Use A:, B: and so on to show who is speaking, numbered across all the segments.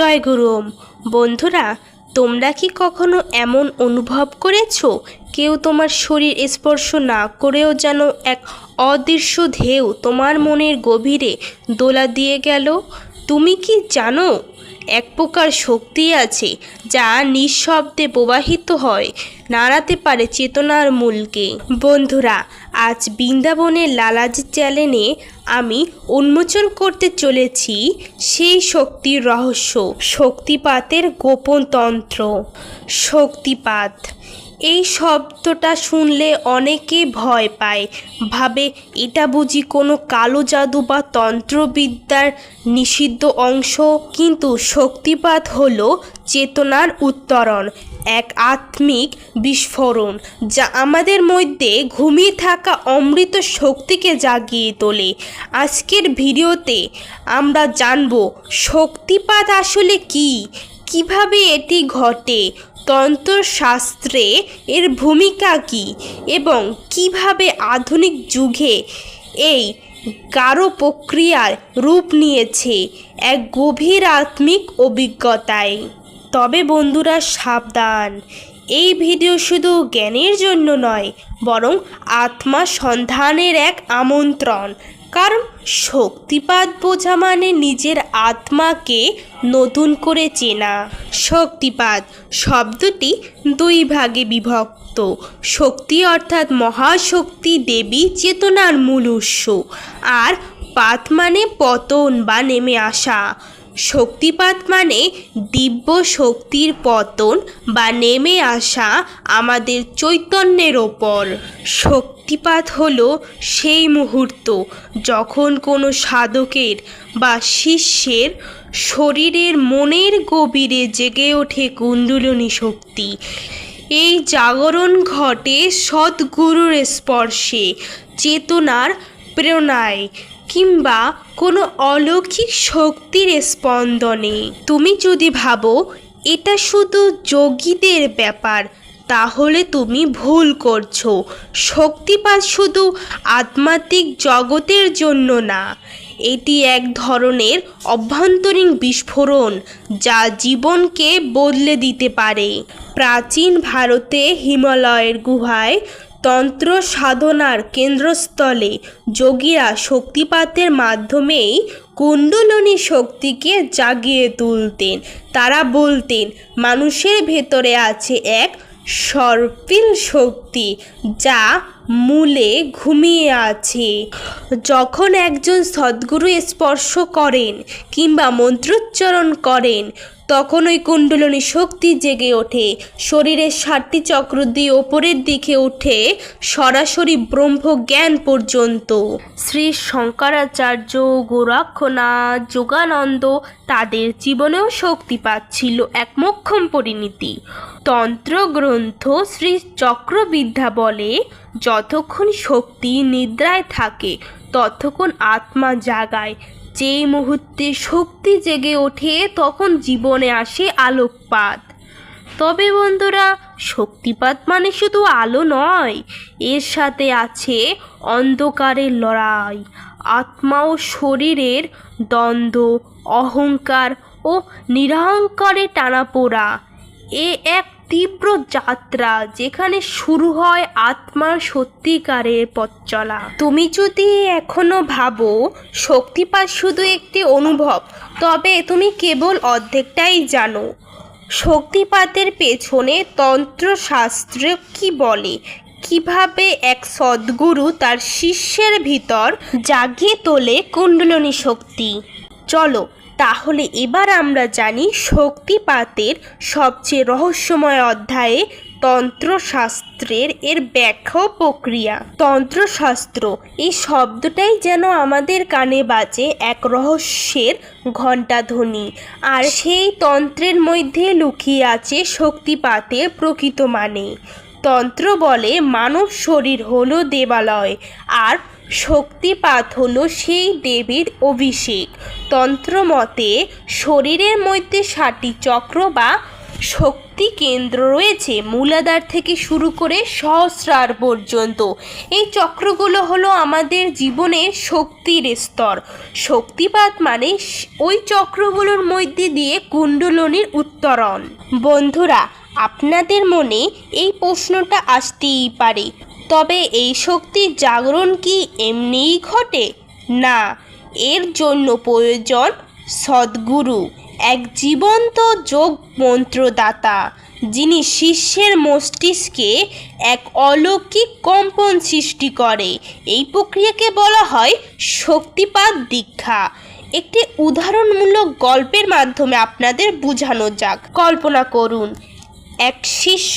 A: জয় গুরুম। বন্ধুরা, তোমরা কি কখনো এমন অনুভব করেছ? কেউ তোমার শরীর স্পর্শ না করেও যেন এক অদৃশ্য ঢেউ তোমার মনের গভীরে দোলা দিয়ে গেল? তুমি কি জানো? এক প্রকার শক্তি আছে যা নিঃশব্দে প্রবাহিত হয়, নাড়াতে পারে চেতনার মূলকে। বন্ধুরা, আজ বৃন্দাবনের লালাজি চ্যানেলে আমি উন্মোচন করতে চলেছি সেই শক্তির রহস্য, শক্তিপাতের গোপন তন্ত্র। শক্তিপাত এই শব্দটা শুনলে অনেকে ভয় পায়। ভাবে এটা বুঝি কোনো কালো জাদু বা তন্ত্রবিদ্যার নিষিদ্ধ অংশ, কিন্তু শক্তিপাত হলো চেতনার উত্তরণ, এক আত্মিক বিস্ফোরণ, যা আমাদের মধ্যে ঘুমিয়ে থাকা অমৃত শক্তিকে জাগিয়ে তোলে। আজকের ভিডিওতে আমরা জানব, শক্তিপাত আসলে কি? কীভাবে এটি ঘটে? তন্ত্রশাস্ত্রে এর ভূমিকা কী এবং কীভাবে আধুনিক যুগে এই গাঢ় প্রক্রিয়ার রূপ নিয়েছে এক গভীর আত্মিক অভিজ্ঞতায়? তবে বন্ধুরা, সাবধান। এই ভিডিও শুধু জ্ঞানের জন্য নয়, বরং আত্মা সন্ধানের এক আমন্ত্রণ। কারণ শক্তিপাত বোঝা মানে নিজের আত্মাকে নতুন করে চেনা। শক্তিপাত শব্দটি দুই ভাগে বিভক্ত। শক্তি অর্থাৎ মহাশক্তি, দেবী, চেতনার মূল উৎস। আর পাত মানে পতন বা নেমে আসা। শক্তিপাত মানে দিব্য শক্তির পতন বা নেমে আসা আমাদের চৈতন্যের ওপর। শক্তিপাত হলো সেই মুহূর্ত যখন কোনো সাধকের বা শিষ্যের শরীরের মনের গভীরে জেগে ওঠে কুণ্ডলিনী শক্তি। এই জাগরণ ঘটে সদ্গুরুর স্পর্শে, চেতনার প্রেরণায়। কিংবা কোনো অলৌকিক শক্তির স্পন্দনে। তুমি যদি ভাবো, এটা শুধু যোগীদের ব্যাপার, তাহলে তুমি ভুল করছ। শক্তিপাত শুধু আধ্যাত্মিক জগতের জন্য না, এটি এক ধরনের অভ্যন্তরীণ বিস্ফোরণ যা জীবনকে বদলে দিতে পারে। প্রাচীন ভারতে হিমালয়ের গুহায় তন্ত্র সাধনার কেন্দ্রস্থলে যোগীরা শক্তিপাতের মাধ্যমেই কুণ্ডলিনী শক্তিকে জাগিয়ে তুলতেন। তারা বলতেন, মানুষের ভেতরে আছে এক সর্পিল শক্তি যা মূলে ঘুমিয়ে আছে। যখন একজন সদ্গুরু স্পর্শ করেন কিংবা মন্ত্রোচ্চারণ করেন তখন ওই কুণ্ডলিনী শক্তি জেগে ওঠে। শরীরের ষাটটি চক্র দিয়ে ওপরের দিকে উঠে সরাসরি ব্রহ্ম জ্ঞান পর্যন্ত। শ্রী শঙ্করাচার্য গোরাক্ষনাথ যোগানন্দ তাদের জীবনেও শক্তি ছিল এক মোক্ষম পরিণতি। তন্ত্রগ্রন্থ শ্রী চক্রবিদ্যা বলে, যতক্ষণ শক্তি নিদ্রায় থাকে, ততক্ষণ আত্মা জাগায় যেই মুহূর্তে শক্তি জেগে ওঠে, তখন জীবনে আসে আলোকপাত। তবে বন্ধুরা, শক্তিপাত মানে শুধু আলো নয়, এর সাথে আছে অন্ধকারের লড়াই, আত্মা ও শরীরের দ্বন্দ্ব, অহংকার ও নিরহংকারে টানাপোড়া। এ এক তীব্র যাত্রা যেখানে শুরু হয় আত্মার সত্যিকারের পথ চলা। তুমি যদি এখনও ভাবো, শক্তিপাত শুধু একটি অনুভব, তবে তুমি কেবল অর্ধেকটাই জানো। শক্তিপাতের পেছনে তন্ত্রশাস্ত্র কি বলে? কীভাবে এক সদ্গুরু তার শিষ্যের ভিতর জাগিয়ে তোলে কুণ্ডলনী শক্তি? চলো তাহলে এবার আমরা জানি শক্তিপাতের সবচেয়ে রহস্যময় অধ্যায়ে তন্ত্রশাস্ত্রের এর ব্যাখ্যা প্রক্রিয়া। তন্ত্রশাস্ত্র, এই শব্দটাই যেন আমাদের কানে বাজে এক রহস্যের ঘণ্টাধ্বনি, আর সেই তন্ত্রের মধ্যে লুকিয়ে আছে শক্তিপাতের প্রকৃত মানে। তন্ত্র বলে মানব শরীর হলো দেবালয়, আর শক্তিপাত হলো সেই দেবীর অভিষেক। তন্ত্রমতে শরীরের মধ্যে ষাটটি চক্র বা শক্তি কেন্দ্র রয়েছে মূলাধার থেকে শুরু করে সহস্রার পর্যন্ত। এই চক্রগুলো হলো আমাদের জীবনের শক্তির স্তর। শক্তিপাত মানে ওই চক্রগুলোর মধ্যে দিয়ে কুণ্ডলনির উত্তরণ। বন্ধুরা, আপনাদের মনে এই প্রশ্নটা আসতেই পারে। তবে এই শক্তির জাগরণ কি এমনিই ঘটে? না, এর জন্য প্রয়োজন সদ্গুরু, এক জীবন্ত যোগ মন্ত্রদাতা, যিনি শিষ্যের মস্তিষ্কে এক অলৌকিক কম্পন সৃষ্টি করে। এই প্রক্রিয়াকে বলা হয় শক্তিপাত দীক্ষা। একটি উদাহরণমূলক গল্পের মাধ্যমে আপনাদের বোঝানো যাক। কল্পনা করুন এক শিষ্য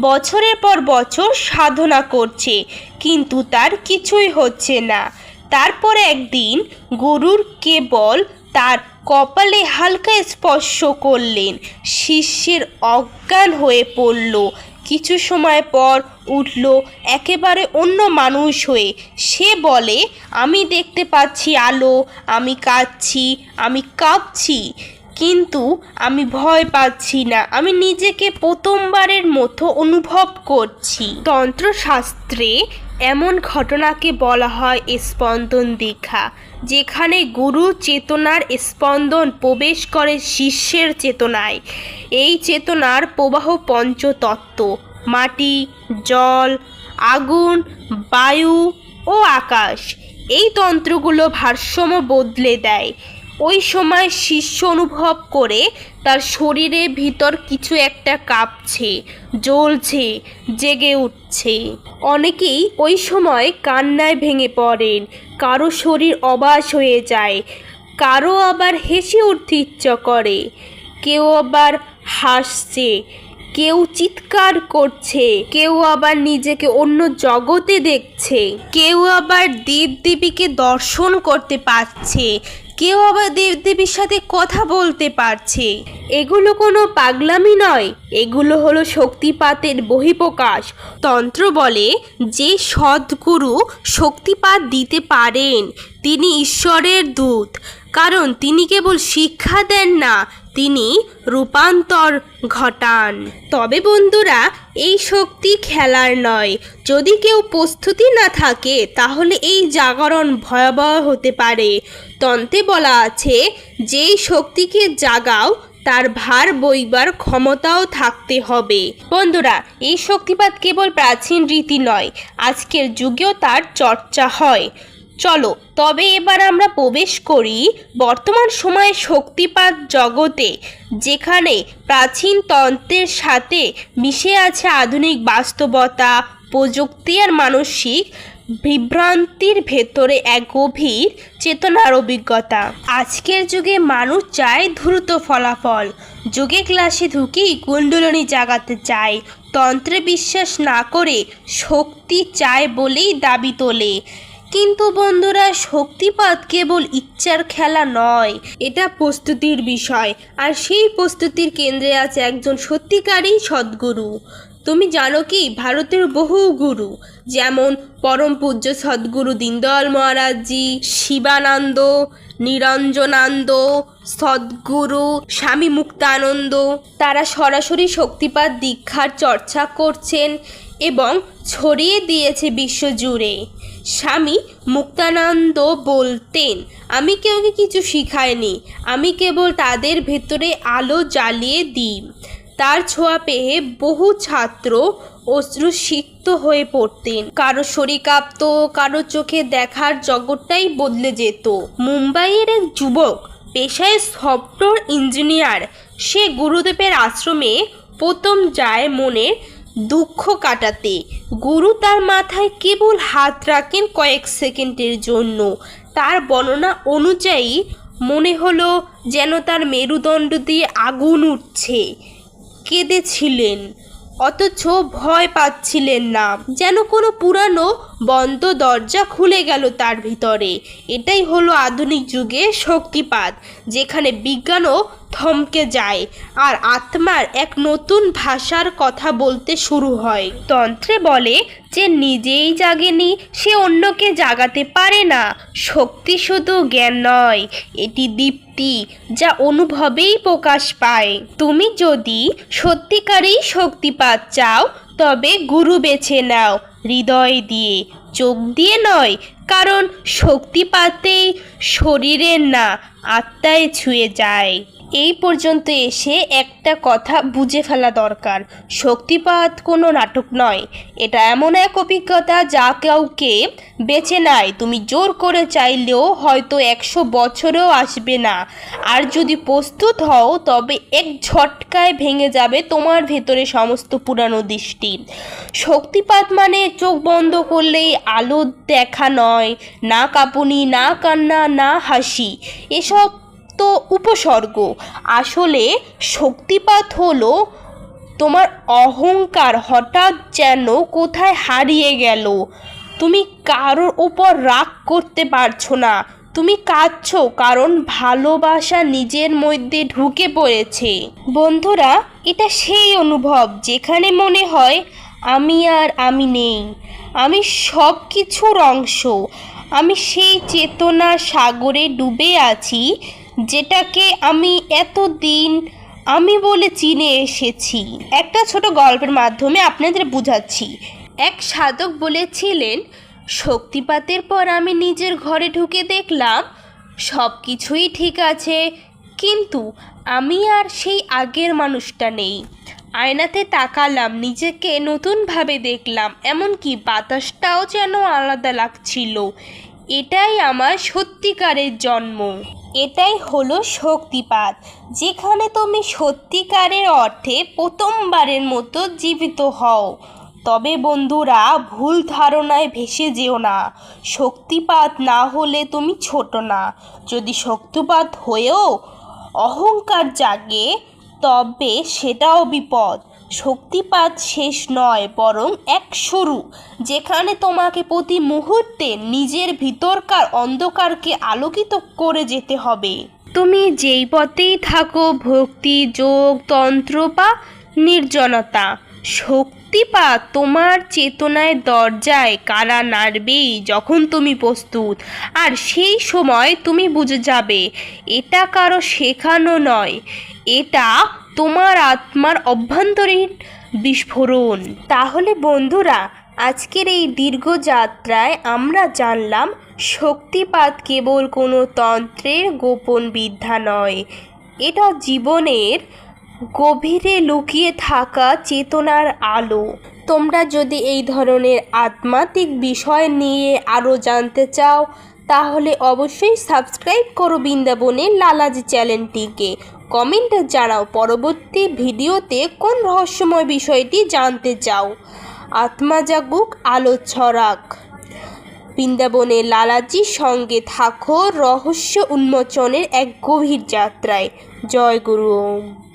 A: বছরের পর বছর সাধনা করছে, কিন্তু তার কিছুই হচ্ছে না। তারপর একদিন গুরুর কেবল তার কপালে হালকা স্পর্শ করলেন। শিষ্যের অজ্ঞান হয়ে পড়ল। কিছু সময় পর উঠল একেবারে অন্য মানুষ হয়ে। সে বলে, আমি দেখতে পাচ্ছি আলো, আমি কাঁদছি, আমি কাঁপছি। কিন্তু আমি ভয় পাচ্ছি না। আমি নিজেকে প্রথমবারের মতো অনুভব করছি। তন্ত্রশাস্ত্রে এমন ঘটনাকে বলা হয় স্পন্দন দীক্ষা যেখানে গুরু চেতনার স্পন্দন প্রবেশ করে শিষ্যের চেতনায়। এই চেতনার প্রবাহ পঞ্চতত্ত্ব, মাটি, জল, আগুন, বায়ু ও আকাশ। এই তন্ত্রগুলো ভারসাম্য বদলে দেয়। ওই সময় শিষ্য অনুভব করে তার শরীরের ভিতর কিছু একটা কাঁপছে, জ্বলছে, জেগে উঠছে। অনেকেই ওই সময় কান্নায় ভেঙে পড়েন, কারও শরীর অবাস হয়ে যায়, কারও আবার হেসে উঠতে ইচ্ছা করে, কেউ আবার হাসছে, কেউ চিৎকার করছে, কেউ আবার নিজেকে অন্য জগতে দেখছে, কেউ আবার দেবদেবীকে দর্শন করতে পারছে কেউ আবার দেবদেবীর সাথে কথা বলতে পারছে। এগুলো কোনো পাগলামি নয়। এগুলো হলো শক্তিপাতের বহিপ্রকাশ। তন্ত্র বলে যে সদ্গুরু শক্তিপাত দিতে পারেন, তিনি ঈশ্বরের দূত। কারণ তিনি কেবল শিক্ষা দেন না তিনি রূপান্তর ঘটান। তবে বন্ধুরা, এই শক্তি খেলার নয়। যদি কেউ প্রস্তুতি না থাকে, তাহলে এই জাগরণ ভয়াবহ হতে পারে। তন্ত্রে বলা আছে, যেই শক্তিকে জাগাও, তার ভার বইবার ক্ষমতাও থাকতে হবে। বন্ধুরা, এই শক্তিপাত কেবল প্রাচীন রীতি নয়, আজকের যুগেও তার চর্চা হয়। চলো, তবে এবার আমরা প্রবেশ করি বর্তমান সময়ে শক্তিপাত জগতে, যেখানে প্রাচীন তন্ত্রের সাথে মিশে আছে আধুনিক বাস্তবতা, প্রযুক্তি আর মানসিক বিভ্রান্তির ভেতরে এক গভীর চেতনার অভিজ্ঞতা। আজকের যুগে মানুষ চায় দ্রুত ফলাফল। যুগে ক্লাসে ঢুকেই কুণ্ডলনি জাগাতে চায়। তন্ত্রে বিশ্বাস না করে শক্তি চায় বলেই দাবি তোলে। কিন্তু বন্ধুরা, শক্তিপাত কেবল ইচ্ছার খেলা নয়, এটা প্রস্তুতির বিষয়। আর সেই প্রস্তুতির কেন্দ্রে আছে একজন সত্যিকারই সদ্গুরু। তুমি জানো কি, ভারতের বহু গুরু, যেমন পরম পূজ্য সদ্গুরু দীনদয়াল মহারাজজি, শিবানন্দ, নিরঞ্জনানন্দ, সদ্গুরু স্বামী মুক্তানন্দ। তারা সরাসরি শক্তিপাত দীক্ষার চর্চা করছেন এবং ছড়িয়ে দিয়েছে বিশ্বজুড়ে। স্বামী মুক্তানন্দ বলতেন, আমি কেউকে কিছু শিখাইনি, আমি কেবল তাদের ভেতরে আলো জ্বালিয়ে দিই। তার ছোঁয়া পেয়ে বহু ছাত্র অশ্রুসিক্ত হয়ে পড়তেন। কারও শরীর কাঁপতো, কারও চোখে দেখার জগৎটাই বদলে যেত। মুম্বাইয়ের এক যুবক, পেশায় সফটওয়্যার ইঞ্জিনিয়ার, সে গুরুদেবের আশ্রমে প্রথম যায় মনের দুঃখ কাটাতে। গুরু তার মাথায় কেবল হাত রাখেন কয়েক সেকেন্ডের জন্য। তার বর্ণনা অনুযায়ী মনে হলো যেন তার মেরুদণ্ড দিয়ে আগুন উঠছে। কেঁদেছিলেন, অথচ ভয় পাচ্ছিলেন না। যেন কোনো পুরানো বন্ধ দরজা খুলে গেল তার ভিতরে। এটাই হলো আধুনিক যুগে শক্তিপাত, যেখানে বিজ্ঞানও থমকে যায় আর আত্মার এক নতুন ভাষার কথা বলতে শুরু হয়। তন্ত্রে বলে যে নিজেই জাগেনি, সে অন্যকে জাগাতে পারে না। শক্তি শুধু জ্ঞান নয়, এটি দীপ্তি যা অনুভবেই প্রকাশ পায়। তুমি যদি সত্যিকারেই শক্তি শক্তিপাত চাও, তবে গুরু বেছে নাও, হৃদয় দিয়ে। চোখ দিয়ে নয়, কারণ শক্তিপাতেই শরীরের না, আত্মায় ছুঁয়ে যায়। এই পর্যন্ত এসে একটা কথা বুঝে ফেলা দরকার। শক্তিপাত কোনো নাটক নয়। এটা এমন এক অভিজ্ঞতা যা কাউকে বেছে নেয়। তুমি জোর করে চাইলেও হয়তো একশো বছরেও আসবে না। আর যদি প্রস্তুত হও, তবে এক ঝটকায় ভেঙে যাবে তোমার ভেতরে সমস্ত পুরানো দৃষ্টি। শক্তিপাত মানে চোখ বন্ধ করলেই আলো দেখা নয়। না কাঁপুনি, না কান্না, না হাসি। এসব তো উপসর্গ। আসলে শক্তিপাত হলো তোমার অহংকার হঠাৎ যেন কোথায় হারিয়ে গেল। তুমি কারোর উপর রাগ করতে পারছ না। তুমি কাঁদছো কারণ ভালোবাসা নিজের মধ্যে ঢুকে পড়েছে। বন্ধুরা, এটা সেই অনুভব যেখানে মনে হয়, আমি আর আমি নেই। আমি সব কিছুর অংশ। আমি সেই চেতনা সাগরে ডুবে আছি যেটাকে আমি এতদিন আমি বলে চিনে এসেছি। একটা ছোট গল্পের মাধ্যমে আপনাদের বুঝাচ্ছি। এক সাধক বলেছিলেন, শক্তিপাতের পর আমি নিজের ঘরে ঢুকে দেখলাম সব কিছুই ঠিক আছে, কিন্তু আমি আর সেই আগের মানুষটা নেই। আয়নাতে তাকালাম, নিজেকে নতুনভাবে দেখলাম, এমনকি বাতাসটাও যেন আলাদা লাগছিল। এটাই আমার সত্যিকারের জন্ম। এটাই হলো শক্তিপাত, যেখানে তুমি সত্যিকারের অর্থে প্রথমবারের মতো জীবিত হও। তবে বন্ধুরা, ভুল ধারণায় ভেসে যেও না। শক্তিপাত না হলে তুমি ছোট না। যদি শক্তিপাত হয়েও অহংকার জাগে, তবে সেটাও বিপদ। শক্তিপাত শেষ নয়, বরং এক শুরু, যেখানে তোমাকে প্রতি মুহূর্তে নিজের ভিতরকার অন্ধকারকে আলোকিত করে যেতে হবে। তুমি যেই পথেই থাকো, ভক্তি, যোগ, তন্ত্র বা নির্জনতা, শক্তিপাত তোমার চেতনায় দরজায় কারা নাড়বেই যখন তুমি প্রস্তুত, আর সেই সময় তুমি বুঝে যাবে, এটা কারও শেখানো নয়, এটা তোমার আত্মার অভ্যন্তরীণ বিস্ফোরণ। তাহলে বন্ধুরা, আজকের এই দীর্ঘ যাত্রায় আমরা জানলাম, শক্তিপাত কেবল কোনো তন্ত্রের গোপন বিদ্যা নয়, এটা জীবনের গভীরে লুকিয়ে থাকা চেতনার আলো। তোমরা যদি এই ধরনের আধ্যাত্মিক বিষয় নিয়ে আরও জানতে চাও তাহলে অবশ্যই সাবস্ক্রাইব করো বৃন্দাবনের লালাজি চ্যানেলটিকে। কমেন্টে জানাও পরবর্তী ভিডিওতে কোন রহস্যময় বিষয়টি জানতে চাও। আত্মা জাগুক, আলো ছড়াক। বৃন্দাবনের লালাজির সঙ্গে থাকো রহস্য উন্মোচনের এক গভীর যাত্রায়। জয় গুরু ওম।